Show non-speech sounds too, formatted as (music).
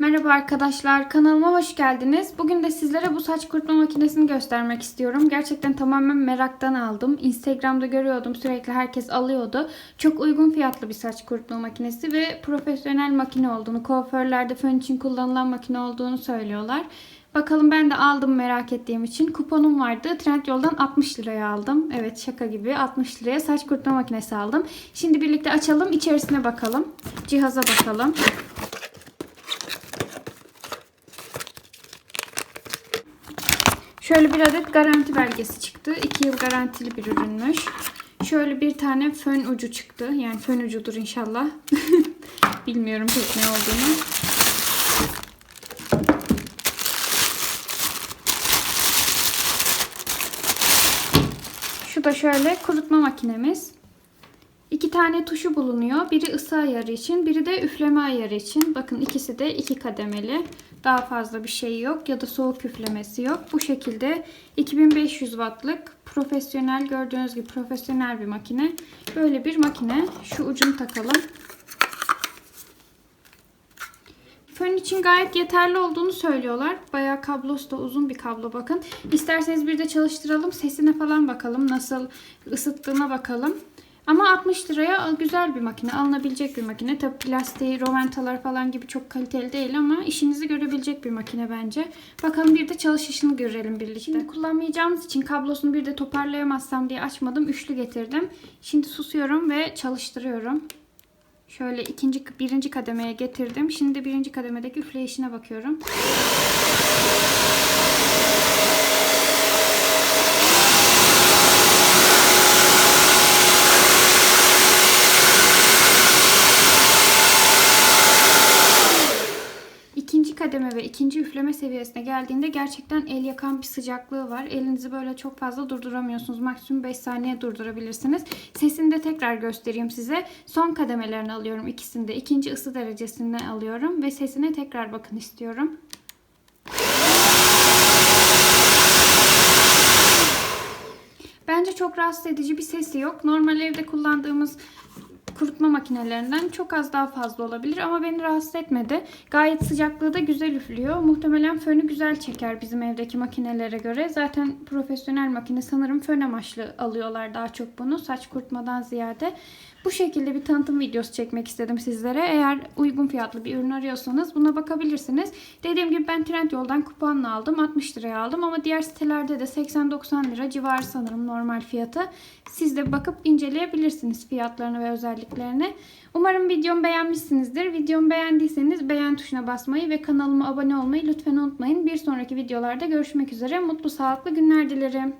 Merhaba arkadaşlar, kanalıma hoş geldiniz. Bugün de sizlere bu saç kurutma makinesini göstermek istiyorum. Gerçekten tamamen meraktan aldım. Instagram'da görüyordum, sürekli herkes alıyordu. Çok uygun fiyatlı bir saç kurutma makinesi ve profesyonel makine olduğunu, kuaförlerde fön için kullanılan makine olduğunu söylüyorlar. Bakalım ben de aldım merak ettiğim için. Kuponum vardı. Trendyol'dan 60 liraya aldım. Evet şaka gibi 60 liraya saç kurutma makinesi aldım. Şimdi birlikte açalım, içerisine bakalım. Cihaza bakalım. Şöyle bir adet garanti belgesi çıktı. 2 yıl garantili bir ürünmüş. Şöyle bir tane fön ucu çıktı. Yani fön ucudur inşallah. (laughs) Bilmiyorum pek ne olduğunu. Şu da şöyle kurutma makinemiz. İki tane tuşu bulunuyor. Biri ısı ayarı için, biri de üfleme ayarı için. Bakın ikisi de iki kademeli. Daha fazla bir şey yok ya da soğuk üflemesi yok. Bu şekilde 2500 wattlık profesyonel gördüğünüz gibi profesyonel bir makine. Böyle bir makine. Şu ucunu takalım. Fön için gayet yeterli olduğunu söylüyorlar. Bayağı kablosu da uzun bir kablo bakın. İsterseniz bir de çalıştıralım. Sesine falan bakalım. Nasıl ısıttığına bakalım. Ama 60 liraya güzel bir makine. Alınabilecek bir makine. Tabi plastiği, roventalar falan gibi çok kaliteli değil ama işinizi görebilecek bir makine bence. Bakalım bir de çalışışını görelim birlikte. Şimdi kullanmayacağımız için kablosunu bir de toparlayamazsam diye açmadım. Üçlü getirdim. Şimdi susuyorum ve çalıştırıyorum. Şöyle ikinci, birinci kademeye getirdim. Şimdi birinci kademedeki üfleyişine bakıyorum. Kademe ve ikinci üfleme seviyesine geldiğinde gerçekten el yakan bir sıcaklığı var. Elinizi böyle çok fazla durduramıyorsunuz. Maksimum 5 saniye durdurabilirsiniz. Sesini de tekrar göstereyim size. Son kademelerini alıyorum ikisinde. İkinci ısı derecesini alıyorum ve sesine tekrar bakın istiyorum. Bence çok rahatsız edici bir sesi yok. Normal evde kullandığımız kurutma makinelerinden çok az daha fazla olabilir ama beni rahatsız etmedi. Gayet sıcaklığı da güzel üflüyor. Muhtemelen fönü güzel çeker bizim evdeki makinelere göre. Zaten profesyonel makine sanırım fön amaçlı alıyorlar daha çok bunu saç kurutmadan ziyade. Bu şekilde bir tanıtım videosu çekmek istedim sizlere. Eğer uygun fiyatlı bir ürün arıyorsanız buna bakabilirsiniz. Dediğim gibi ben Trendyol'dan kuponla aldım. 60 liraya aldım ama diğer sitelerde de 80-90 lira civarı sanırım normal fiyatı. Siz de bakıp inceleyebilirsiniz fiyatlarını ve özelliklerini. Umarım videomu beğenmişsinizdir. Videomu beğendiyseniz beğen tuşuna basmayı ve kanalıma abone olmayı lütfen unutmayın. Bir sonraki videolarda görüşmek üzere. Mutlu sağlıklı günler dilerim.